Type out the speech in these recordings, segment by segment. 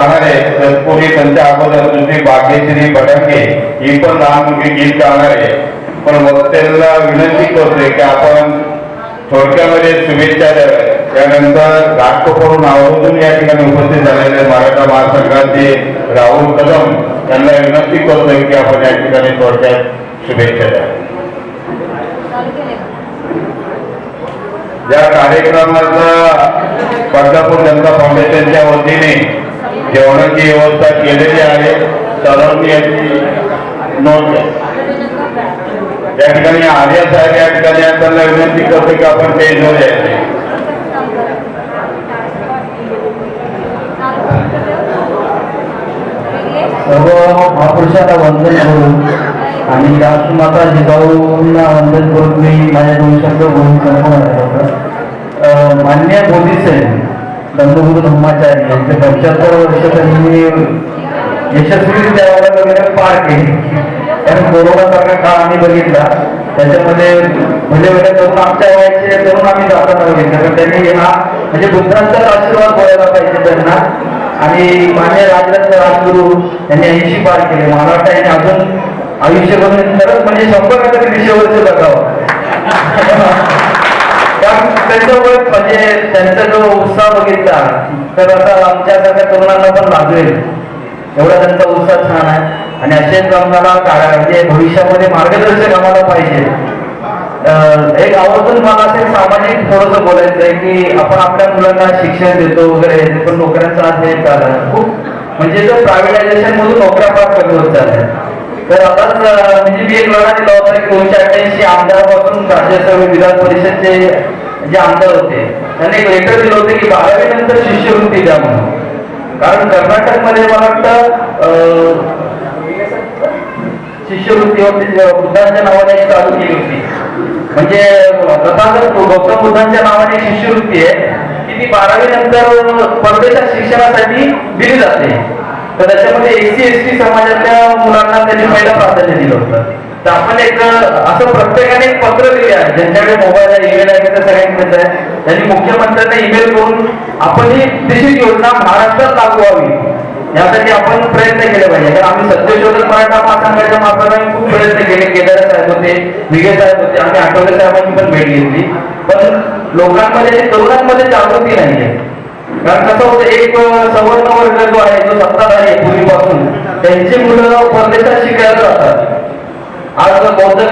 त्यांच्या अगोदर दुसरी भाग्यश्री बडंगे ही पण लहान मुली गीत गाणार आहे. पण वक्त्यांना विनंती करतोय की आपण थोडक्यामध्ये शुभेच्छा द्याव्या त्यानंतर घाटकोपरून आवर्जून या ठिकाणी उपस्थित झालेले मराठा महासंघाचे राहुल कदम यांना विनंती करतोय की आपण या ठिकाणी थोडक्यात शुभेच्छा द्या या कार्यक्रमाचा बदलापूर जनता फाउंडेशनच्या वतीने जेवणाची व्यवस्था केलेली आहे सर्वांनी याची नोंद घ्या. या ठिकाणी ठिकाणी विनंती करतो की आपण स्टेजवर यायचे सर्व महापुरुषाला वंदन करून आणि राष्ट्रमाता जिजाऊंना वंदन करून मी माझ्या दोन शब्द बोलून मान्य मोदी साहेब दंडगुरु धम्माचार्य यांचे पंच्याहत्तर वर्ष त्यांनी यशस्वीरित्या वगैरे पार केली. कारण कोरोनासारखा काळ आम्ही बघितला. त्याच्यामध्ये म्हणजे, म्हणजे भले तरुण आमच्या वयाचे तरुण आम्ही जाताना बघितलं. कारण त्यांनी हा म्हणजे बुद्धांचाच आशीर्वाद बोलायला पाहिजे त्यांना. आणि मान्य राजरत्न राजगुरू यांनी ऐंशी पार केले. मला वाटतं यांनी अजून आयुष्य करून खरंच म्हणजे शंभर टक्के दीडशे वर्ष जगावं कारण त्यांच्यामुळे म्हणजे त्यांचा जो उत्साह बघितला. तर आता आमच्यासारख्या तरुणांना पण लागेल एवढा त्यांचा उत्साह छान आहे. आणि असेच आम्हाला म्हणजे भविष्यामध्ये मार्गदर्शक आम्हाला पाहिजे. एक आवर्जून मला असेल सामाजिक थोडस बोलायचं आहे की आपण आपल्या मुलांना शिक्षण देतो वगैरे पण नोकऱ्यांचा आज हे चाललं खूप म्हणजे जो प्रायव्हेटायझेशन मधून नोकऱ्या फार कमी होत चालल्या. तर आताच म्हणजे मी एक लढा दिला होता की दोनशे अठ्ठ्याऐंशी आमदारापासून राज्यसभा विधान परिषदचे जे आमदार होते त्यांनी एक लेटर दिलं होतं की बारावी नंतर शिष्यवृत्ती द्या म्हणून. कारण कर्नाटकमध्ये मला वाटतं शिष्यवृत्तीवरती बुद्धांच्या नावाने चालू केली होती. म्हणजे तथागत गौतम बुद्धांच्या नावाने शिष्यवृत्ती आहे की ती बारावी नंतर परदेशात शिक्षणासाठी दिली जाते. तर त्याच्यामध्ये एस सी एस टी समाजाच्या मुलांना त्यांनी पहिलं प्राधान्य दिलं होतं. तर आपण एक असं प्रत्येकाने एक पत्र लिहिले आहे ज्यांच्याकडे मोबाईल आहे ईमेल आहे त्या सगळ्यांकडेच आहे. त्यांनी मुख्यमंत्र्यांना ईमेल करून आपण ही तशी योजना महाराष्ट्रात लागू व्हावी. यासाठी आपण प्रयत्न केले पाहिजे. कारण आम्ही सत्यशोधन मराठा महासंघाच्या मार्फत आम्ही खूप प्रयत्न केले. केदार साहेब होते विगे साहेब होते आम्ही आठवले साहेबांची पण भेट घेतली. पण लोकांमध्ये तरुणांमध्ये जागृती नाहीये. कारण कसं होतं एक सवर्ण वर्ग जो आहे जो सत्ताधारी आहे पूर्वीपासून त्यांची मुलं परदेशात शिकायला जातात. आज बौद्ध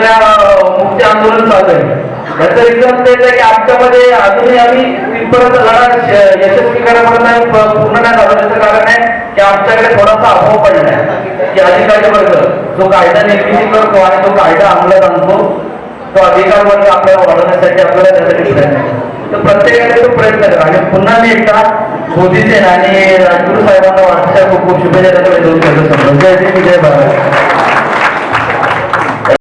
मुक्ती आंदोलन चालू आहे. याचं रिझन तेच आहे की आमच्यामध्ये अजूनही आम्ही तिथपर्यंत लढा यशस्वी करण्यापर्यंत आम्ही पूर्ण नाही झालो त्याचं कारण आहे की आमच्याकडे थोडासा अभाव पडला आहे. की अधिकारी वर्ग जो कायदा निर्मिती करतो आणि तो कायदा अंमलात आणतो तो अधिकार वर्ग आपल्याला वाढवण्यासाठी आपल्याला त्यासाठी प्रयत्न करतो. तर प्रत्येकाने तो प्रयत्न करा. आणि पुन्हा मी एकदा मोदीचे आणि राजगुरू साहेबांना वाटच्या खूप खूप शुभेच्छा देतो. दोन शब्द जय हिंद, जय भारत.